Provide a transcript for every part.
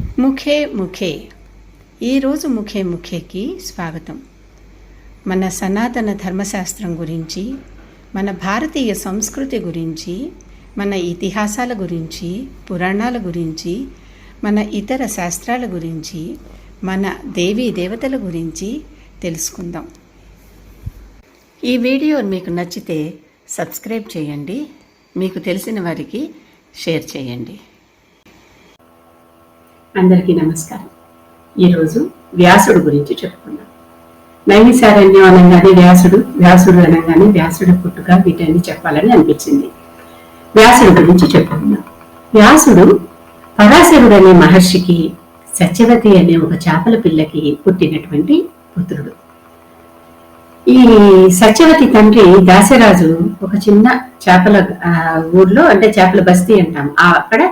ముఖే ముఖే. ఈరోజు ముఖే ముఖేకి స్వాగతం. మన సనాతన ధర్మశాస్త్రం గురించి మన భారతీయ సంస్కృతి గురించి మన ఇతిహాసాల గురించి పురాణాల గురించి మన ఇతర శాస్త్రాల గురించి మన దేవీ దేవతల గురించి తెలుసుకుందాం. ఈ వీడియో మీకు నచ్చితే సబ్స్క్రైబ్ చేయండి. మీకు తెలిసిన వారికి షేర్ చేయండి. అందరికీ నమస్కారం. ఈరోజు వ్యాసుడు గురించి చెప్పుకున్నాం నైమిసారణ్యం అనగానే వ్యాసుడు వ్యాసుడు అనగానే వ్యాసుడు పుట్టుక వీటన్ని చెప్పాలని అనిపించింది. వ్యాసుడు గురించి చెప్పుకున్నాం వ్యాసుడు పరాశరుడు అనే మహర్షికి సత్యవతి అనే ఒక చేపల పిల్లకి పుట్టినటువంటి పుత్రుడు. ఈ సత్యవతి తండ్రి దాసరాజు ఒక చిన్న చేపల ఊర్లో అంటే చేపల బస్తీ అంటాం ఆ అక్కడ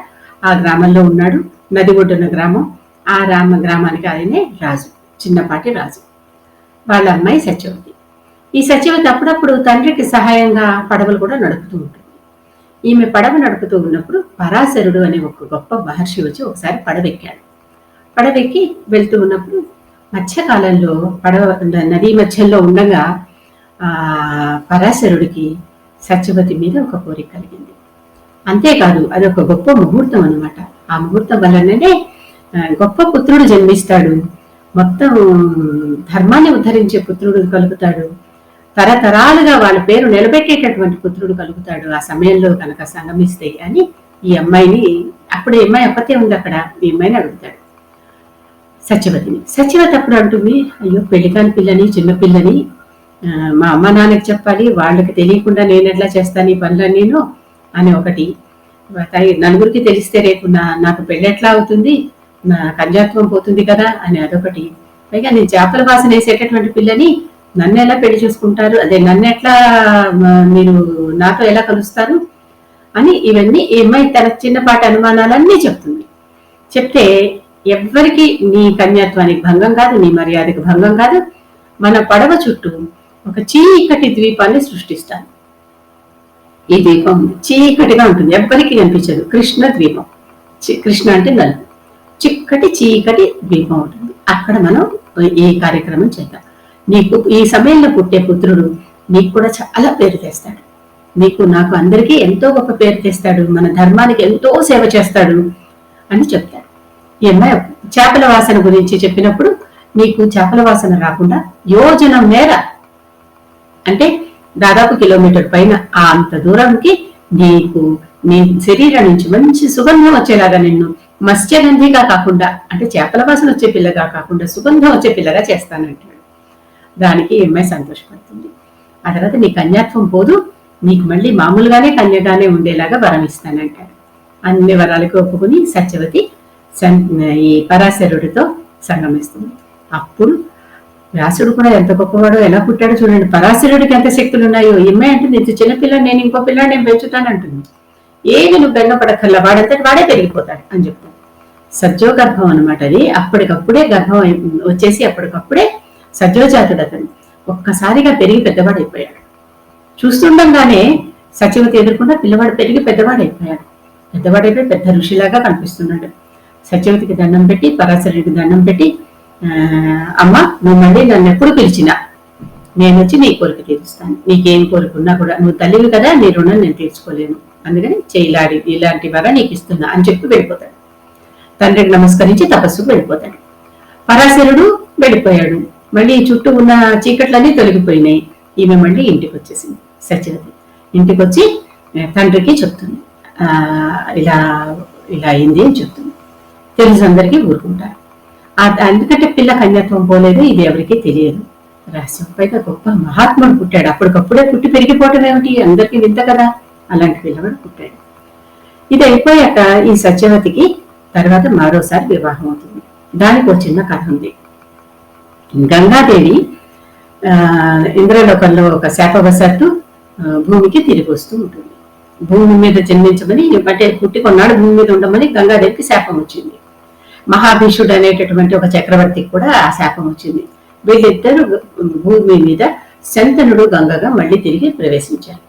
ఆ గ్రామంలో ఉన్నాడు. నది ఒడ్డున గ్రామం ఆ రామ గ్రామానికి ఆయనే రాజు చిన్నపాటి రాజు. వాళ్ళ అమ్మాయి సత్యవతి. ఈ సత్యవతి అప్పుడప్పుడు తండ్రికి సహాయంగా పడవలు కూడా నడుపుతూ ఉంటుంది. ఈమె పడవ నడుపుతూ ఉన్నప్పుడు పరాశరుడు అనే ఒక గొప్ప మహర్షి వచ్చి ఒకసారి పడవెక్కాడు. పడవెక్కి వెళ్తూ ఉన్నప్పుడు మధ్యకాలంలో పడవ నదీ మధ్యలో ఉండగా ఆ పరాశరుడికి సత్యవతి మీద ఒక కోరిక కలిగింది. అంతేకాదు అది ఒక గొప్ప ముహూర్తం అన్నమాట. ఆ ముహూర్తం వల్లనే గొప్ప పుత్రుడు జన్మిస్తాడు. మొత్తం ధర్మాన్ని ఉద్ధరించే పుత్రుడు కలుగుతాడు. తరతరాలుగా వాళ్ళ పేరు నిలబెట్టేటటువంటి పుత్రుడు కలుగుతాడు. ఆ సమయంలో కనుక సంగమిస్తే అని ఈ అమ్మాయిని అప్పుడు ఈ అమ్మాయి అప్పతే ఉంది అక్కడ. ఈ అమ్మాయిని అడుగుతాడు. సత్యవతిని సత్యవతి అప్పుడు అంటుంది? అయ్యో పెళ్ళికాని పిల్లని చిన్నపిల్లని మా అమ్మ నాన్నకి చెప్పాలి. వాళ్ళకి తెలియకుండా నేను ఎట్లా చేస్తాను ఈ పనులన్నీను? నేను అని ఒకటి నలుగురికి తెలిస్తే రేపు నా నాకు పెళ్ళెట్లా అవుతుంది? నా కంజాత్వం పోతుంది కదా అని అదొకటి. పైగా నేను చేపల వాసన వేసేటటువంటి పిల్లని నన్ను ఎలా పెళ్ళి చూసుకుంటారు? అదే నన్ను ఎట్లా మీరు నాతో ఎలా కలుస్తారు? అని ఇవన్నీ ఈ అమ్మాయి తన చిన్నపాటి అనుమానాలన్నీ చెప్తుంది. చెప్తే ఎవ్వరికి నీ కన్యాత్వానికి భంగం కాదు నీ మర్యాదకి భంగం కాదు. మన పడవ చుట్టూ ఒక చీకటి ద్వీపాన్ని సృష్టిస్తాను. ఈ ద్వీపం చీకటిగా ఉంటుంది. ఎవ్వరికి కనిపించదు. కృష్ణ ద్వీపం. కృష్ణ అంటే నలుపు. చిక్కటి చీకటి ద్వీపం ఉంటుంది. అక్కడ మనం ఈ కార్యక్రమం చేద్దాం. నీకు ఈ సమయంలో పుట్టే పుత్రుడు నీకు కూడా చాలా పేరు తెస్తాడు. నీకు నాకు అందరికీ ఎంతో గొప్ప పేరు తెస్తాడు. మన ధర్మానికి ఎంతో సేవ చేస్తాడు అని చెప్తాడు. ఈ అమ్మాయి చేపల వాసన గురించి చెప్పినప్పుడు నీకు చేపల వాసన రాకుండా యోజనం మేర అంటే దాదాపు కిలోమీటర్ పైన అంత దూరంకి నీకు నీ శరీరం నుంచి మంచి సుగంధం వచ్చేలాగా నిన్ను మత్స్యగంధిగా కాకుండా అంటే చేపల వాసన వచ్చే పిల్లగా కాకుండా సుగంధం వచ్చే పిల్లగా చేస్తానంటాడు దానికి అమ్మాయి సంతోషపడుతుంది. ఆ తర్వాత నీ కన్యాత్వం పోదు నీకు మళ్ళీ మామూలుగానే కన్యగానే ఉండేలాగా వరం ఇస్తానంటాడు అన్ని వరాలకు ఒప్పుకుని సత్యవతి ఈ పరాశరుడితో సంగమిస్తుంది. అప్పుడు వ్యాసుడు కూడా ఎంత గొప్పవాడో ఎలా పుట్టాడో చూడండి. పరాశరుడికి ఎంత శక్తులు ఉన్నాయో ఈమె అంటుంది ఇది చిన్నపిల్ల నేను ఇంకో పిల్ల నేను పెంచుతాను అంటుంది. ఏమి నువ్వు బెంగపడకల్లా వాడంతటి వాడే పెరిగిపోతాడు అని చెప్తాను సజ్జో గర్భం అనమాట అది. అప్పటికప్పుడే గర్భం వచ్చేసి అప్పటికప్పుడే సజ్జోజాతుడు అతను. ఒక్కసారిగా పెరిగి పెద్దవాడు అయిపోయాడు చూస్తుండగానే సత్యవతి ఎదుర్కొన్న పిల్లవాడు పెరిగి పెద్దవాడైపోయాడు. పెద్దవాడైపోయి పెద్ద ఋషిలాగా కనిపిస్తున్నాడు. సత్యవతికి దండం పెట్టి పరాశరుడికి దండం పెట్టి అమ్మ నువ్వు మళ్ళీ నన్ను ఎప్పుడు పిలిచినా. నేను వచ్చి నీ కోరిక తీరుస్తాను. నీకేం కోరిక ఉన్నా కూడా నువ్వు తల్లివి కదా నీ రుణం నేను తీర్చుకోలేను. అందుకని చేయలాడి ఇలాంటి వర నీకు ఇస్తున్నా అని చెప్పి వెళ్ళిపోతాడు. తండ్రికి నమస్కరించి తపస్సుకు వెళ్ళిపోతాడు. పరాశరుడు వెళ్ళిపోయాడు. మళ్ళీ చుట్టూ ఉన్న చీకట్లన్నీ తొలగిపోయినాయి. ఈమె మళ్ళీ ఇంటికి వచ్చేసింది సత్యవతి ఇంటికి వచ్చి తండ్రికి చెప్తుంది. ఆ, ఇలా ఇలా అయింది అని చెప్తుంది. తెలుసు అందరికీ ఊరుకుంటారు ఎందుకంటే పిల్ల కన్యత్వం పోలేదు ఇది ఎవరికీ తెలియదు. రహస్యం పైగా గొప్ప మహాత్ముడు పుట్టాడు. అప్పటికప్పుడే పుట్టి పెరిగిపోవటం ఏమిటి? అందరికీ వింత కదా. అలాంటి పిల్లవాడు పుట్టాడు. ఇది అయిపోయాక ఈ సత్యవతికి తర్వాత మరోసారి వివాహం అవుతుంది. దానికి ఒక చిన్న కథ ఉంది. గంగాదేవి ఆ, ఇంద్రలోకంలో ఒక శాపవశాత్తు భూమికి తిరిగి వస్తూ ఉంటుంది. భూమి మీద జన్మించమని అంటే పుట్టి కొన్నాడు భూమి మీద ఉండమని గంగాదేవికి శాపం వచ్చింది. మహాభీషుడు అనేటటువంటి ఒక చక్రవర్తికి కూడా ఆ శాపం వచ్చింది. వీళ్ళిద్దరు భూమి మీద శంతనుడు గంగగా మళ్ళీ తిరిగి ప్రవేశించారు.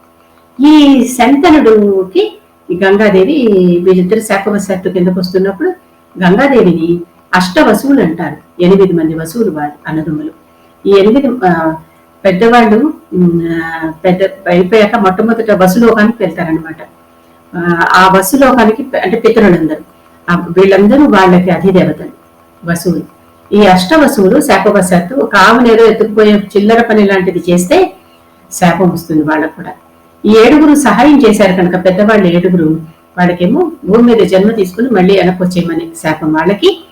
ఈ శంతనుడుకి గంగాదేవి వీళ్ళిద్దరు శాపవశాత్తు కిందకు వస్తున్నప్పుడు గంగాదేవిని అష్ట వసువులు అంటారు. ఎనిమిది మంది వసువులు వారు అన్నదమ్ములు. ఈ ఎనిమిది పెద్దవాళ్ళు పెద్ద అయిపోయాక మొట్టమొదట వసులోకానికి వెళ్తారనమాట ఆ వసులోకానికి అంటే పితరులందరూ. వీళ్ళందరూ వాళ్ళకి అధిదేవతలు. వసువులు ఈ అష్ట వసువులు శాపవశాత్తు ఒక ఆవును ఎత్తుకుపోయే చిల్లర పని లాంటిది చేస్తే శాపం వస్తుంది వాళ్ళకు కూడా. ఈ ఏడుగురు సహాయం చేశారు కనుక పెద్దవాళ్ళు ఏడుగురు వాళ్ళకేమో భూమి మీద జన్మ తీసుకుని మళ్ళీ వెనకొచ్చేయమని వచ్చేయమని శాపం వాళ్ళకి.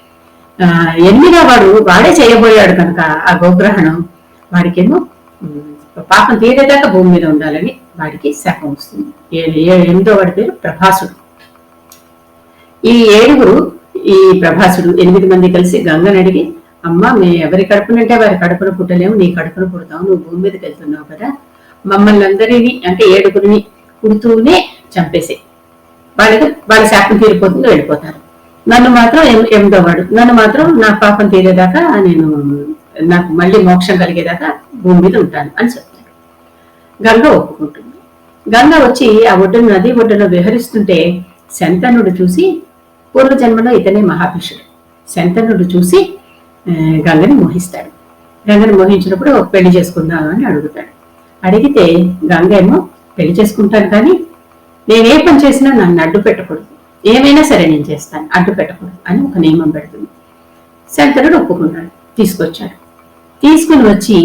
ఆ, ఎనిమిదో వాడు వాడే చేయబోయాడు కనుక ఆ గోగ్రహణం వాడికేమో పాపం తీరేదాకా భూమి మీద ఉండాలని వాడికి శాపం వస్తుంది. ఎనిమిదో వాడి పేరు ప్రభాసుడు. ఈ ఏడుగురు ఈ ప్రభాసుడు ఎనిమిది మంది కలిసి గంగని అడిగి అమ్మ మేము ఎవరి కడుపునంటే వారి కడుపున పుట్టలేము నీ కడుపున పుడతావు నువ్వు భూమి మీదకి వెళ్తున్నావు కదా? మమ్మల్ని అందరినీ అంటే ఏడుగురిని పుడుతూనే చంపేసే వాళ్ళకి వాళ్ళ శాపం తీరిపోతుంది వెళ్ళిపోతారు. నన్ను మాత్రం ఎం- ఎనిమిదో వాడు నన్ను మాత్రం నా పాపం తీరేదాకా నేను నాకు మళ్ళీ మోక్షం కలిగేదాకా భూమి మీద ఉంటాను అని చెప్తాడు గంగ ఒప్పుకుంటుంది. గంగ వచ్చి ఆ ఒడ్డున నది ఒడ్డున విహరిస్తుంటే శంతనుడు చూసి పూర్వజన్మలో ఇతనే మహాభిషుడు. శంతనుడు చూసి గంగని మోహిస్తాడు. గంగని మోహించినప్పుడు పెళ్ళి చేసుకుందాం అని అడుగుతాడు. అడిగితే గంగ ఏమో పెళ్ళి చేసుకుంటాను కానీ నేనే పని చేసినా నన్ను అడ్డు పెట్టకూడదు. ఏమైనా సరే నేను చేస్తాను అడ్డు పెట్టకూడదు అని ఒక నియమం పెడుతుంది. శంకరుడు ఒప్పుకున్నాడు తీసుకొచ్చాడు. తీసుకుని వచ్చి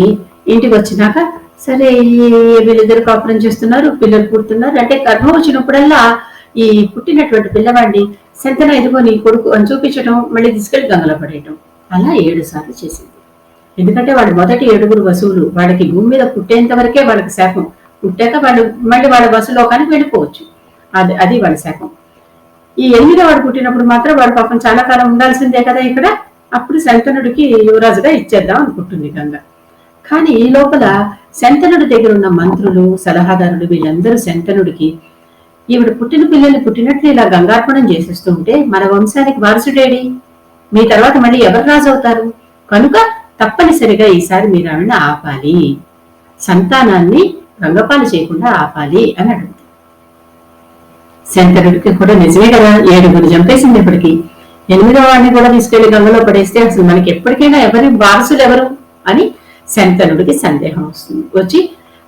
ఇంటికి వచ్చినాక సరే వీళ్ళిద్దరు కాపురం చేస్తున్నారు పిల్లలు పుడుతున్నారు అంటే గర్భం వచ్చినప్పుడల్లా ఈ పుట్టినటువంటి పిల్లవాడిని శంతన ఎదుగో నీ కొడుకు అని చూపించడం మళ్ళీ తీసుకెళ్ళి గంగలో పడేయటం. అలా ఏడు సార్లు చేసింది. ఎందుకంటే వాడు మొదటి ఏడుగురు వసువులు వాడికి భూమి మీద పుట్టేంత వరకే వాళ్ళకి శాపం. పుట్టాక వాళ్ళు మళ్ళీ వాళ్ళ వసులోకానికి వెళ్ళిపోవచ్చు. అది అది వాళ్ళ శాపం. ఈ ఎనిమిదో వాడు పుట్టినప్పుడు మాత్రం వాడు పాపం చాలా కాలం ఉండాల్సిందే కదా ఇక్కడ. అప్పుడు శంతనుడికి యువరాజుగా ఇచ్చేద్దాం అనుకుంటుంది గంగ. కానీ ఈ లోపల శంతనుడి దగ్గర ఉన్న మంత్రులు సలహాదారులు వీళ్ళందరూ శంతనుడికి ఈవిడ పుట్టిన పిల్లలు పుట్టినట్లు ఇలా గంగార్పణం చేసేస్తూ ఉంటే మన వంశానికి వారసుడేడి మీ తర్వాత మళ్ళీ ఎవరు రాజు అవుతారు కనుక తప్పనిసరిగా ఈసారి మీరు ఆవిడని ఆపాలి. సంతానాన్ని రంగపాలు చేయకుండా ఆపాలి అని అడుగుతుంది. శంకరుడికి కూడా నిజమే కదా ఏడుగురు చంపేసింది ఇప్పటికి. ఎనిమిదో వాడిని కూడా తీసుకెళ్ళి గంగలో పడేస్తే అసలు మనకి ఎప్పటికైనా ఎవరి వారసులు ఎవరు అని శంతనుడికి సందేహం వస్తుంది. వచ్చి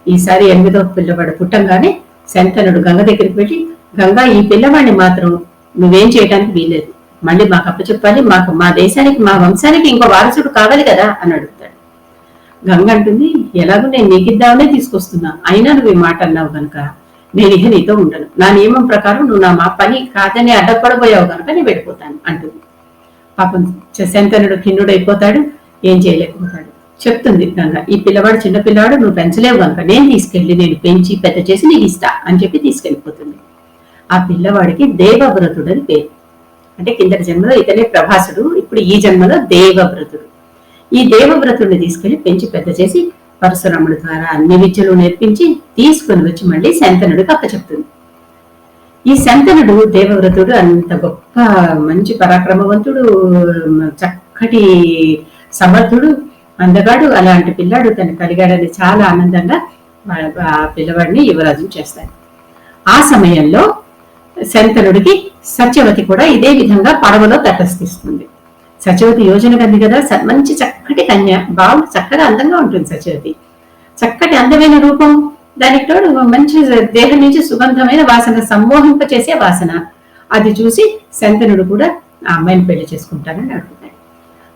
ఈసారి ఎనిమిదో పిల్లవాడు పుట్టంగానే శంతనుడు గంగ దగ్గరికి వెళ్ళి గంగా ఈ పిల్లవాడిని మాత్రం నువ్వేం చేయడానికి వీలేదు మళ్ళీ మాకు అప్పచెప్పాలి. మాకు మా దేశానికి మా వంశానికి ఇంకో వారసుడు కావాలి కదా అని అడుగుతాడు. గంగ అంటుంది ఎలాగో నేను నీకిద్దామనే తీసుకొస్తున్నా. అయినా నువ్వు ఈ మాట అన్నావు కనుక నేను ఇక నీతో ఉండను. నా నియమం ప్రకారం నువ్వు నా మా పని కాదని అడ్డపడబోయావు కనుక నేను వెళ్ళిపోతాను అంటుంది. పాపం శంతనుడు ఖిన్నుడు ఏం చేయలేకపోతాడు. చెప్తుంది గంగ ఈ పిల్లవాడు చిన్న పిల్లవాడు నువ్వు పెంచలేవు కనుక నేను తీసుకెళ్ళి నేను పెంచి పెద్ద చేసి నీకు ఇస్తా అని చెప్పి తీసుకెళ్ళిపోతుంది. ఆ పిల్లవాడికి దేవవ్రతుడు అని పేరు. అంటే కిందటి జన్మలో ఇతనే ప్రభాసుడు ఇప్పుడు ఈ జన్మలో దేవవ్రతుడు. ఈ దేవవ్రతుడిని తీసుకెళ్ళి పెంచి పెద్ద చేసి పరశురాముడి ద్వారా అన్ని విద్యలు నేర్పించి తీసుకుని వచ్చి మళ్ళీ శంతనుడికి అప్పచెప్తుంది. ఈ శంతనుడు దేవవ్రతుడు అంత గొప్ప మంచి పరాక్రమవంతుడు చక్కటి సమర్థుడు అందగాడు అలాంటి పిల్లాడు తను కలిగాడని చాలా ఆనందంగా ఆ పిల్లవాడిని యువరాజుని చేస్తాడు. ఆ సమయంలో శంతనుడికి సత్యవతి కూడా ఇదే విధంగా పడవలో తటస్థిస్తుంది. సత్యవతి యోజన గంది కదా మంచి చక్కటి కన్య బాగుంది చక్కగా అందంగా ఉంటుంది సత్యవతి. చక్కటి అందమైన రూపం దానికి తోడు మంచి దేహం నుంచి సుగంధమైన వాసన సమ్మోహింప చేసే వాసన. అది చూసి శంతనుడు కూడా ఆ అమ్మాయిని పెళ్ళి చేసుకుంటానని అడుగుతాడు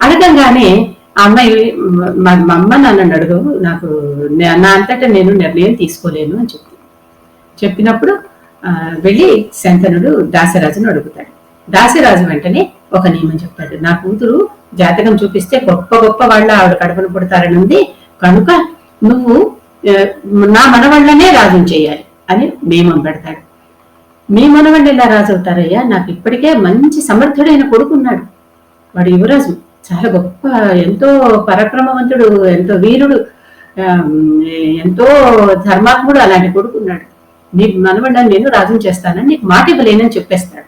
అడగంగానే ఆ అమ్మాయి మా అమ్మ నన్ను అడుగు నాకు నా అంతటా నేను నిర్ణయం తీసుకోలేను అని చెప్పి. చెప్పినప్పుడు వెళ్ళి శంతనుడు దాసరాజును అడుగుతాడు. దాసరాజు వెంటనే ఒక నియమం చెప్తాడు. నా కూతురు జాతకం చూపిస్తే గొప్ప గొప్ప వాళ్ళ ఆవిడ కడుపున పుడతారని ఉంది. కనుక నువ్వు నా మనవాళ్ళనే రాజుని చేయాలి అని నియమం పెడతాడు. మీ మనవాళ్ళు ఎలా రాజు అవుతారయ్యా? నాకు ఇప్పటికే మంచి సమర్థుడైన కొడుకున్నాడు. వాడు యువరాజు. చాలా గొప్ప ఎంతో పరాక్రమవంతుడు ఎంతో వీరుడు ఎంతో ధర్మాత్ముడు అలాంటి కొడుకున్నాడు. నీ మనవడ్డాన్ని నేను రాజు చేస్తానని నీకు మాట ఇవ్వలేనని చెప్పేస్తాడు.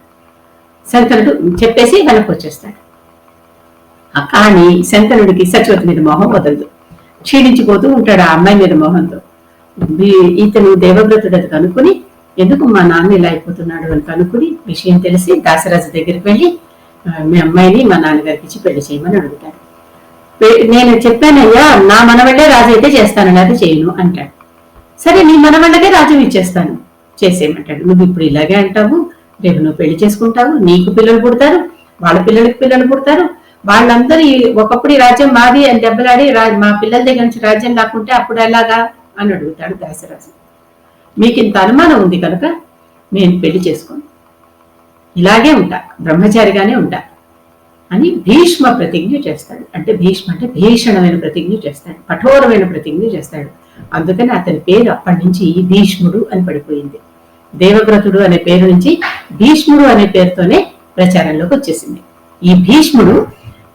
శంతనుడు చెప్పేసి వెనక్కి వచ్చేస్తాడు. కానీ శంతనుడికి సచివతి మీద మొహం వదలదు. క్షీణించిపోతూ ఉంటాడు ఆ అమ్మాయి మీద మొహంతో. ఇతను దేవవ్రతుడు అది కనుక్కుని ఎందుకు మా నాన్న ఇలా అయిపోతున్నాడు అని కనుక్కుని విషయం తెలిసి దాసరాజు దగ్గరికి వెళ్ళి మీ అమ్మాయిని మా నాన్నగారికి ఇచ్చి పెళ్ళి చేయమని అడుగుతాడు. నేను చెప్పానయ్యా నా మనవళ్ళే రాజు అయితే చేస్తాను లేదా చేయను అంటాడు. సరే నీ మనవళ్ళకే రాజ్యం ఇచ్చేస్తాను చేసేయమంటాడు. నువ్వు ఇప్పుడు ఇలాగే అంటావు రేపు నువ్వు పెళ్ళి చేసుకుంటావు నీకు పిల్లలు పుడతారు వాళ్ళ పిల్లలకి పిల్లలు పుడతారు వాళ్ళందరూ ఒకప్పుడు ఈ రాజ్యం మాది అని దెబ్బలాడి మా పిల్లల దగ్గర నుంచి రాజ్యం లాక్కుంటే అప్పుడు ఎలాగా? అని అడుగుతాడు దాసరాజు. మీకు ఇంత అనుమానం ఉంది కనుక నేను పెళ్ళి చేసుకోను. ఇలాగే ఉంటా బ్రహ్మచారిగానే ఉంటా అని భీష్మ ప్రతిజ్ఞ చేస్తాడు. అంటే భీష్మ అంటే భీషణమైన ప్రతిజ్ఞ చేస్తాడు కఠోరమైన ప్రతిజ్ఞ చేస్తాడు. అందుకని అతని పేరు అప్పటి నుంచి భీష్ముడు అని పడిపోయింది. దేవవ్రతుడు అనే పేరు నుంచి భీష్ముడు అనే పేరుతోనే ప్రచారంలోకి వచ్చేసింది. ఈ భీష్ముడు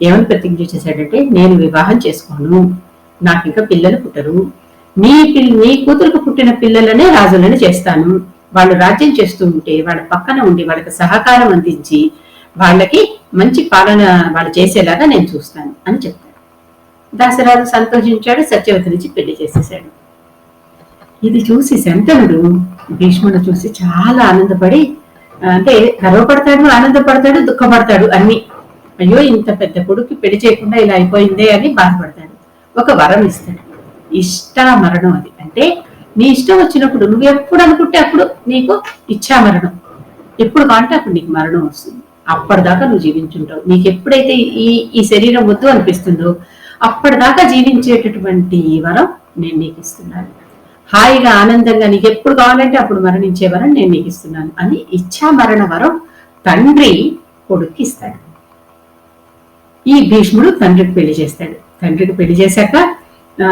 ఏమని ప్రతిజ్ఞ చేశాడంటే నేను వివాహం చేసుకోను నాకు ఇంకా పిల్లలు పుట్టరు నీ పిల్ల నీ కూతురుకు పుట్టిన పిల్లలనే రాజులను చేస్తాను. వాళ్ళు రాజ్యం చేస్తూ ఉంటే వాళ్ళ పక్కన ఉండి వాళ్ళకి సహకారం అందించి వాళ్ళకి మంచి పాలన వాళ్ళు చేసేలాగా నేను చూస్తాను అని చెప్తాను దాసరాజు సంతోషించాడు సత్యవతి నుంచి పెళ్ళి చేసేసాడు ఇది చూసి శంతనుడు భీష్ముడు చూసి చాలా ఆనందపడి అంటే గర్వపడతాడు ఆనందపడతాడు దుఃఖపడతాడు అన్ని. అయ్యో ఇంత పెద్ద కొడుకు పెళ్ళి చేయకుండా ఇలా అయిపోయిందే అని బాధపడతాడు. ఒక వరం ఇస్తాడు. ఇష్ట మరణం అది. అంటే నీ ఇష్టం వచ్చినప్పుడు నువ్వు ఎప్పుడు అనుకుంటే అప్పుడు నీకు ఇచ్చా మరణం. ఎప్పుడు కాంటే అప్పుడు నీకు మరణం వస్తుంది. అప్పటిదాకా నువ్వు జీవించుంటావు. నీకు ఎప్పుడైతే ఈ ఈ శరీరం వద్దు అనిపిస్తుందో అప్పటిదాకా జీవించేటటువంటి వరం నేను నీకు ఇస్తున్నాను. హాయిగా ఆనందంగా నీకు ఎప్పుడు కావాలంటే అప్పుడు మరణించే వరం నేను నీకు ఇస్తున్నాను అని ఇచ్చా మరణ వరం తండ్రి కొడుక్కి ఇస్తాడు. ఈ భీష్ముడు తండ్రికి పెళ్ళి చేస్తాడు. తండ్రికి పెళ్ళి చేశాక ఆ,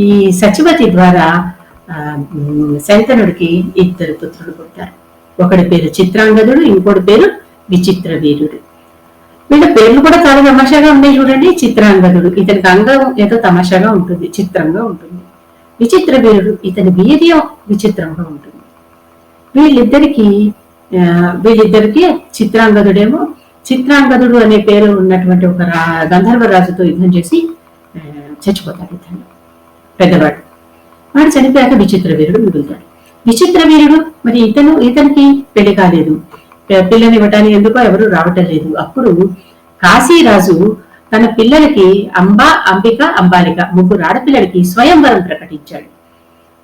ఈ సచివతి ద్వారా శంతనుడికి ఇద్దరు పుత్రులు పుట్టారు. ఒకడి పేరు చిత్రాంగదుడు ఇంకోటి పేరు విచిత్ర వీరుడు. వీళ్ళ పేర్లు కూడా చాలా తమాషాగా ఉన్నాయి చూడండి. చిత్రాంగదుడు ఇతనికి అంగం ఏదో తమాషాగా ఉంటుంది చిత్రంగా ఉంటుంది. విచిత్ర వీరుడు ఇతని వీర్యం విచిత్రంగా ఉంటుంది. వీళ్ళిద్దరికి వీళ్ళిద్దరికి చిత్రాంగదుడేమో చిత్రాంగదుడు అనే పేరు ఉన్నటువంటి ఒక గంధర్వ రాజుతో యుద్ధం చేసి చచ్చిపోతాడు ఇతను. పెద్దవాడు. వాడు చనిపోయాక విచిత్ర వీరుడు మిగులుతాడు. విచిత్ర వీరుడు? మరి ఇతను ఇతనికి పెళ్ళి కాలేదు. పిల్లని ఇవ్వటానికి ఎందుకో ఎవరు రావటం లేదు. అప్పుడు కాశీరాజు తన పిల్లలకి అంబ అంబిక అంబాలిక ముగ్గురు ఆడపిల్లలకి స్వయంవరం ప్రకటించాడు.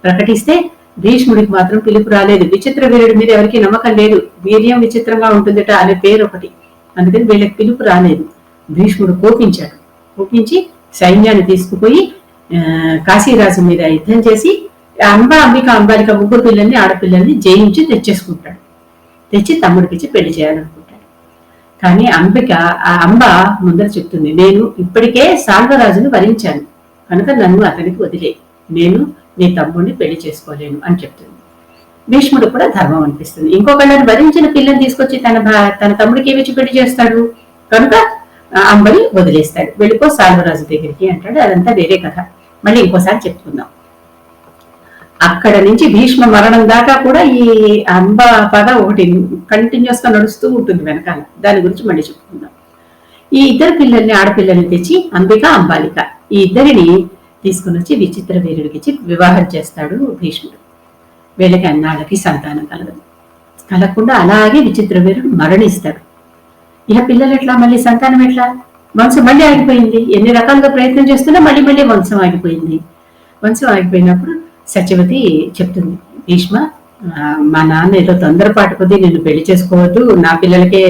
ప్రకటిస్తే భీష్ముడికి మాత్రం పిలుపు రాలేదు. విచిత్ర వీరుడి మీద ఎవరికి నమ్మకం లేదు. వీర్యం విచిత్రంగా ఉంటుందట అనే పేరు ఒకటి అందుకని వీళ్ళకి పిలుపు రాలేదు. భీష్ముడు కోపించాడు. కోపించి సైన్యాన్ని తీసుకుపోయి కాశీరాజు మీద యుద్ధం చేసి అంబ అంబిక అంబాలిక ముగ్గురు పిల్లల్ని ఆడపిల్లల్ని జయించి తెచ్చేసుకుంటాడు. తెచ్చి తమ్ముడికిచ్చి పెళ్ళి చేయాలనుకుంటాడు. కానీ అంబిక ఆ అంబ ముందర చెప్తుంది నేను ఇప్పటికే సాల్వరాజును వరించాను. కనుక నన్ను అతనికి వదిలే. నేను నీ తమ్ముడిని పెళ్ళి చేసుకోలేను అని చెప్తుంది. భీష్ముడు కూడా ధర్మం అనిపిస్తుంది. ఇంకొకళ్ళని వరించిన పిల్లని తీసుకొచ్చి తన భా- తన తమ్ముడికి ఏమిచ్చి పెళ్ళి చేస్తాడు? కనుక అంబని వదిలేస్తాడు. వెళ్ళిపో సాల్వరాజు దగ్గరికి అంటాడు. అదంతా వేరే కథ. మళ్ళీ ఇంకోసారి చెప్పుకుందాం. అక్కడ నుంచి భీష్మ మరణం దాకా కూడా ఈ అంబ పద ఒకటి కంటిన్యూస్గా నడుస్తూ ఉంటుంది వెనకాల. దాని గురించి మళ్ళీ చెప్పుకుందాం. ఈ ఇద్దరు పిల్లల్ని ఆడపిల్లల్ని తెచ్చి అంబిక అంబాలిక ఈ ఇద్దరిని తీసుకుని వచ్చి విచిత్ర వీరుడికి ఇచ్చి వివాహం చేస్తాడు భీష్ముడు. వీళ్ళకి అన్నాళ్ళకి సంతానం కలగదు. కలగకుండా అలాగే విచిత్ర వీరుడు మరణిస్తాడు. ఇక పిల్లలు ఎట్లా? మళ్ళీ సంతానం ఎట్లా? వంశం మళ్ళీ ఆగిపోయింది. ఎన్ని రకాలుగా ప్రయత్నం చేస్తున్నా మళ్ళీ మళ్ళీ వంశం ఆగిపోయింది. వంశం ఆగిపోయినప్పుడు సత్యవతి చెప్తుంది భీష్మ మా నాన్న ఏదో తొందరపాటు కొద్దీ నిన్ను పెళ్ళి చేసుకోవద్దు నా పిల్లలకే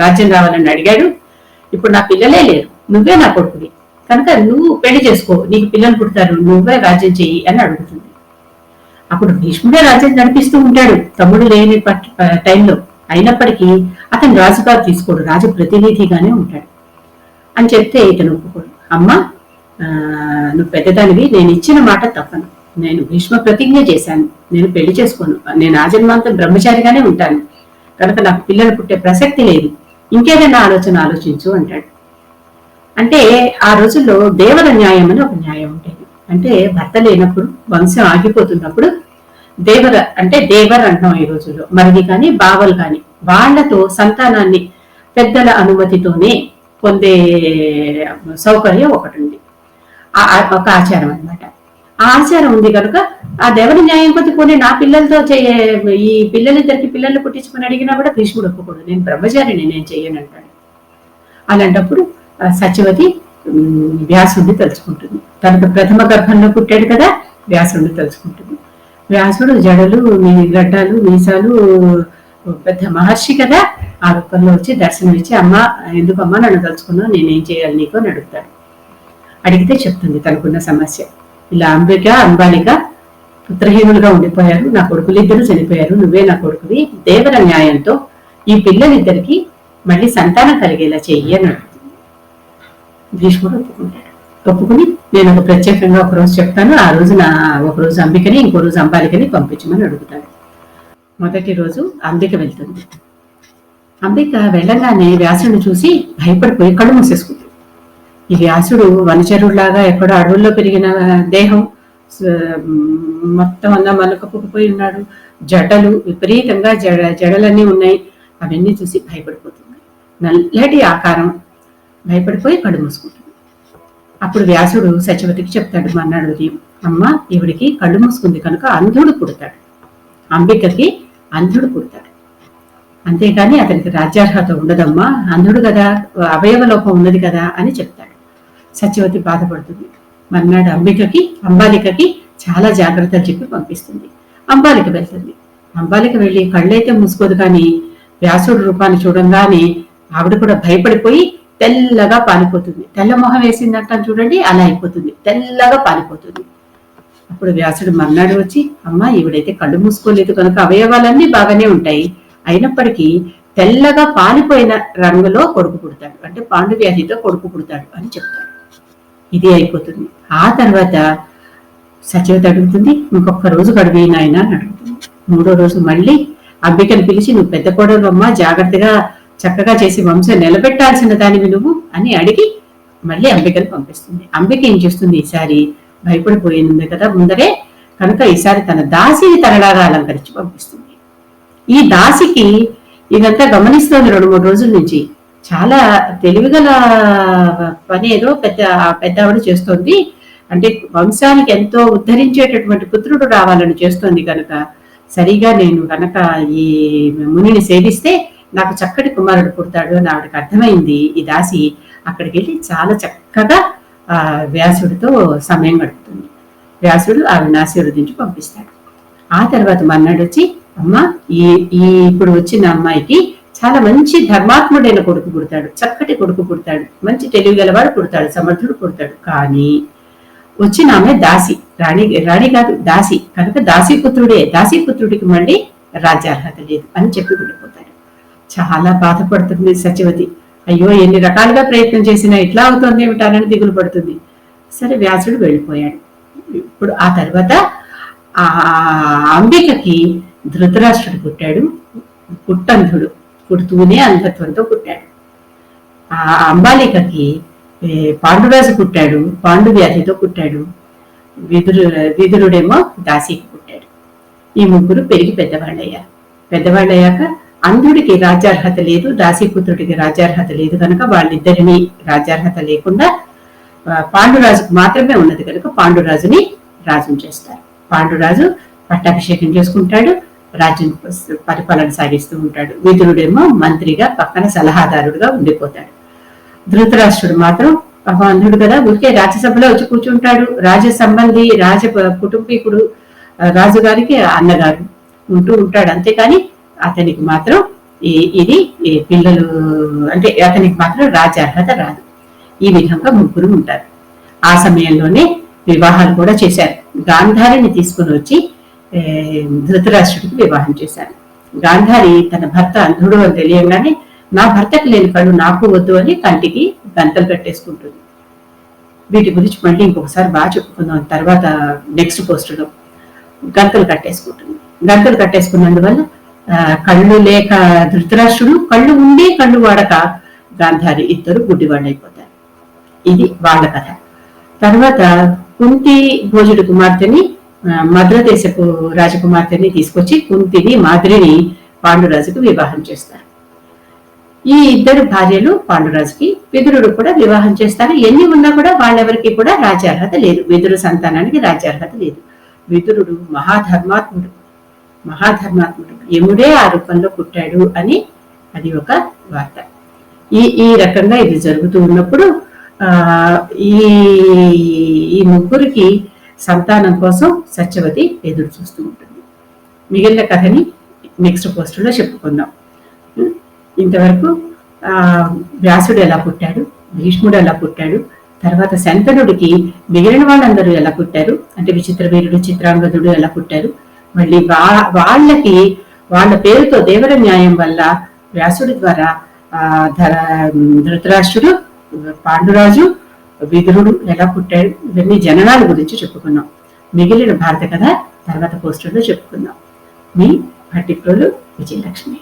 రాజ్యం రావాలని అడిగాడు. ఇప్పుడు నా పిల్లలే లేరు. నువ్వే నా కొడుకుని కనుక నువ్వు పెళ్ళి చేసుకో నీకు పిల్లలు పుడతారు నువ్వే రాజ్యం చెయ్యి అని అడుగుతుంది. అప్పుడు భీష్ముడే రాజ్యం నడిపిస్తూ ఉంటాడు. తమ్ముడు లేని టైంలో అయినప్పటికీ అతను రాజుగారు తీసుకోడు. రాజు ప్రతినిధిగానే ఉంటాడు. అని చెప్తే ఇతను ఒప్పుకోడు అమ్మ నువ్వు పెద్దదానివి నేను ఇచ్చిన మాట తప్పను. నేను భీష్మ ప్రతిజ్ఞ చేశాను. నేను పెళ్ళి చేసుకోను. నేను ఆజన్మాంతం బ్రహ్మచారిగానే ఉంటాను. కనుక నాకు పిల్లలు పుట్టే ప్రసక్తి లేదు. ఇంకేదైనా ఆలోచన ఆలోచించు అంటాడు. అంటే ఆ రోజుల్లో దేవర న్యాయం అని ఒక న్యాయం ఉండేది అంటే భర్త లేనప్పుడు వంశం ఆగిపోతున్నప్పుడు దేవర అంటే దేవర్ అంటాం ఈ రోజుల్లో. మరిది కానీ బావలు కానీ వాళ్ళతో సంతానాన్ని పెద్దల అనుమతితోనే పొందే సౌకర్యం ఒకటి ఉంది ఆ- ఒక ఆచారం అన్నమాట. ఆ ఆచారం ఉంది కనుక ఆ దేవుని న్యాయం కొద్ది కొన్ని నా పిల్లలతో చేయ ఈ పిల్లలిద్దరికి పిల్లలు పుట్టించుకొని అడిగినా కూడా భీష్ముడు ఒప్పుకోడు. నేను బ్రహ్మచారిని నేను చేయను అంటాడు. అలాంటప్పుడు సత్యవతి వ్యాసుడిని తలుచుకుంటుంది. తనకు ప్రథమ గర్భంలో పుట్టాడు కదా వ్యాసుడిని తలుచుకుంటుంది. వ్యాసుడు జడలు మీ గడ్డాలు మీసాలు పెద్ద మహర్షి కదా ఆ రూపంలో వచ్చి దర్శనం ఇచ్చి అమ్మ ఎందుకమ్మా నన్ను తలుచుకున్నావు? నేనేం చేయాలి నీకు? అని అడుగుతాడు. అడిగితే చెప్తుంది తనకున్న సమస్య. ఇలా అంబిక అంబాలిక పుత్రహీనులుగా ఉండిపోయారు. నా కొడుకులు ఇద్దరు చనిపోయారు. నువ్వే నా కొడుకువి. దేవర న్యాయంతో ఈ పిల్లలిద్దరికి మళ్ళీ సంతానం కలిగేలా చెయ్యి అని అడుగుతుంది. భీష్ముడు ఒప్పుకుంటాడు. ఒప్పుకుని నేను ఒక ప్రత్యేకంగా ఒక రోజు చెప్తాను. ఆ రోజు నా ఒక రోజు అంబికని ఇంకో రోజు అంబాలికని పంపించమని అడుగుతాడు. మొదటి రోజు అంబిక వెళ్తుంది. అంబిక వెళ్ళగానే వ్యాసుడిని చూసి భయపడిపోయి కళ్ళు మూసేసుకుంది. ఈ వ్యాసుడు వనచరుడులాగా ఎక్కడో అడవుల్లో పెరిగిన దేహం మొత్తం అన్న మలకపోయి ఉన్నాడు. జడలు విపరీతంగా జడ జడలన్నీ ఉన్నాయి. అవన్నీ చూసి భయపడిపోతుంది. నల్లటి ఆకారం. భయపడిపోయి కళ్ళు మూసుకుంటుంది. అప్పుడు వ్యాసుడు సచివతికి చెప్తాడు మన్నాడు ఉదయం అమ్మ ఈవిడికి కళ్ళు మూసుకుంది కనుక అంధుడు పుడతాడు. అంబికకి అంధుడు పుడతాడు. అంతేకాని అతనికి రాజ్యార్హత ఉండదమ్మా. అంధుడు కదా అవయవ లోపం ఉన్నది కదా అని చెప్తాడు. సత్యవతి బాధపడుతుంది. మర్నాడు అంబికకి అంబాలికకి చాలా జాగ్రత్తలు చెప్పి పంపిస్తుంది. అంబాలిక వెళ్తుంది. అంబాలిక వెళ్ళి కళ్ళైతే మూసుకోదు కానీ వ్యాసుడు రూపాన్ని చూడంగానే ఆవిడ కూడా భయపడిపోయి తెల్లగా పాలిపోతుంది. తెల్ల మొహం వేసిందంట చూడండి అలా అయిపోతుంది. తెల్లగా పాలిపోతుంది. అప్పుడు వ్యాసుడు మర్నాడు వచ్చి అమ్మ ఈవిడైతే కళ్ళు మూసుకోలేదు కనుక అవయవాలన్నీ బాగానే ఉంటాయి. అయినప్పటికీ తెల్లగా పాలిపోయిన రంగులో కొడుకు పుడతాడు. అంటే పాండు వ్యాధితో కొడుకు పుడతాడు అని చెప్తాడు ఇది అయిపోతుంది. ఆ తర్వాత సచివత అడుగుతుంది ఇంకొక రోజు గడివి నాయన అని అడుగుతుంది. మూడో రోజు మళ్ళీ అంబికను పిలిచి నువ్వు పెద్ద కోడలు అమ్మ జాగ్రత్తగా చక్కగా చేసి వంశం నిలబెట్టాల్సిన దానివి నువ్వు అని అడిగి మళ్ళీ అంబికను పంపిస్తుంది. అంబిక ఏం చేస్తుంది? ఈసారి భయపడిపోయింది కదా ముందరే కనుక ఈసారి తన దాసిని తనలాగా అలంకరించి పంపిస్తుంది. ఈ దాసికి ఇదంతా గమనిస్తోంది రెండు మూడు రోజుల నుంచి. చాలా తెలివిగల పని ఏదో పెద్ద పెద్ద ఆవిడ చేస్తోంది. అంటే వంశానికి ఎంతో ఉద్ధరించేటటువంటి పుత్రుడు రావాలని చేస్తోంది కనుక సరిగా నేను కనుక ఈ మునిని సేవిస్తే నాకు చక్కటి కుమారుడు పుడతాడు అని ఆవిడకి అర్థమైంది ఈ దాసి. అక్కడికి వెళ్ళి చాలా చక్కగా ఆ వ్యాసుడితో సమయం గడుపుతుంది. వ్యాసుడు ఆవిడని ఆశీర్వదించి పంపిస్తాడు. ఆ తర్వాత మన్నాడు వచ్చి అమ్మ ఈ ఈ ఇప్పుడు వచ్చిన అమ్మాయికి చాలా మంచి ధర్మాత్ముడైన కొడుకు పుడతాడు చక్కటి కొడుకు పుడతాడు మంచి తెలివి గలవాడు పుడతాడు సమర్థుడు పుడతాడు. కానీ వచ్చిన ఆమె దాసి రాణి రాణి కాదు దాసి. కనుక దాసీపుత్రుడే దాసీపుత్రుడికి మళ్ళీ రాజ్యార్హత లేదు అని చెప్పి వెళ్ళిపోతాడు. చాలా బాధపడుతుంది సత్యవతి. అయ్యో ఎన్ని రకాలుగా ప్రయత్నం చేసినా ఇట్లా అవుతుంది ఏమిటానని దిగులు పడుతుంది. సరే వ్యాసుడు వెళ్ళిపోయాడు. ఇప్పుడు ఆ తర్వాత ఆ అంబికకి ధృతరాష్ట్రుడు పుట్టాడు. పుట్టంధుడు. పుడుతూనే అంధత్వంతో పుట్టాడు. ఆ అంబాలికకి పాండురాజు పుట్టాడు. పాండు వ్యాధితో పుట్టాడు. విదురు విదురుడేమో దాసికి పుట్టాడు. ఈ ముగ్గురు పెరిగి పెద్దవాళ్ళయ్యారు. పెద్దవాళ్ళయ్యాక అంధుడికి రాజ్యార్హత లేదు దాసీపుత్రుడికి రాజ్యార్హత లేదు కనుక వాళ్ళిద్దరిని రాజ్యార్హత లేకుండా పాండురాజుకు మాత్రమే ఉన్నది కనుక పాండురాజుని రాజుని చేస్తారు. పాండురాజు పట్టాభిషేకం చేసుకుంటాడు. రాజ్యం పరిపాలన సాగిస్తూ ఉంటాడు. విదురుడేమో మంత్రిగా పక్కన సలహాదారుడుగా ఉండిపోతాడు. ధృతరాష్ట్రుడు మాత్రం అంధుడు కదా ఊరికే రాజ్యసభలో వచ్చి కూర్చుంటాడు. రాజ సంబంధి రాజ కుటుంబీకుడు రాజుగారికి అన్నగారు ఉంటూ ఉంటాడు. అంతేకాని అతనికి మాత్రం ఈ- ఇది పిల్లలు అంటే అతనికి మాత్రం రాజ్యార్హత రాదు. ఈ విధంగా ముగ్గురు ఉంటారు. ఆ సమయంలోనే వివాహాలు కూడా చేశారు. గాంధారిని తీసుకుని వచ్చి ధృతరాష్ట్రుడికి వివాహం చేశారు. గాంధారి తన భర్త అంధుడు అని తెలియగానే నా భర్తకు లేని కళ్ళు నాకు వద్దు అని కంటికి గంతలు కట్టేసుకుంటుంది. వీటి గురించి మళ్ళీ ఇంకొకసారి బాగా చెప్పుకుందాం. తర్వాత నెక్స్ట్ పోస్టులో గంతలు కట్టేసుకుంటుంది. గంతలు కట్టేసుకున్నందువల్ల కళ్ళు లేక ధృతరాష్ట్రుడు కళ్ళు ఉండి కళ్ళు వాడక గాంధారి ఇద్దరు గుడ్డివాళ్ళు అయిపోతారు ఇది వాళ్ళ కథ. తర్వాత కుంతి భోజుడి కుమార్తెని మద్ర దేశపు రాజకుమార్తెని తీసుకొచ్చి కుంతిని మాద్రిని పాండురాజుకు వివాహం చేస్తారు. ఈ ఇద్దరు భార్యలు పాండురాజుకి విదురుడు కూడా వివాహం చేస్తారు. ఎన్ని ఉన్నా కూడా వాళ్ళెవరికి కూడా రాజ్యార్హత లేదు. విదురు సంతానానికి రాజ్యార్హత లేదు. విదురుడు మహాధర్మాత్ముడు. మహాధర్మాత్ముడు. యముడే ఆ రూపంలో పుట్టాడు అని అది ఒక వార్త. ఈ ఈ రకంగా ఇది జరుగుతూ ఉన్నప్పుడు ఆ ఈ ఈ ముగ్గురికి సంతానం కోసం సత్యవతి ఎదురు చూస్తూ ఉంటుంది. మిగిలిన కథని నెక్స్ట్ పోస్టులో చెప్పుకుందాం. ఇంతవరకు వ్యాసుడు ఎలా పుట్టాడు? భీష్ముడు ఎలా పుట్టాడు? తర్వాత శంతనుడికి మిగిలిన వాళ్ళందరూ ఎలా పుట్టారు? అంటే విచిత్ర వీరుడు చిత్రాంగదుడు ఎలా పుట్టారు? మళ్ళీ వా వాళ్ళకి వాళ్ళ పేరుతో దేవర న్యాయం వల్ల వ్యాసుడి ద్వారా ఆ ధర ధృతరాష్ట్రుడు పాండురాజు విదురుడు ఎలా పుట్టాడు ఇవన్నీ జననాల గురించి చెప్పుకున్నాం. మిగిలిన భారత కథ తర్వాత పోస్టర్లో చెప్పుకుందాం. మీ భట్టిప్రోలు విజయలక్ష్మి.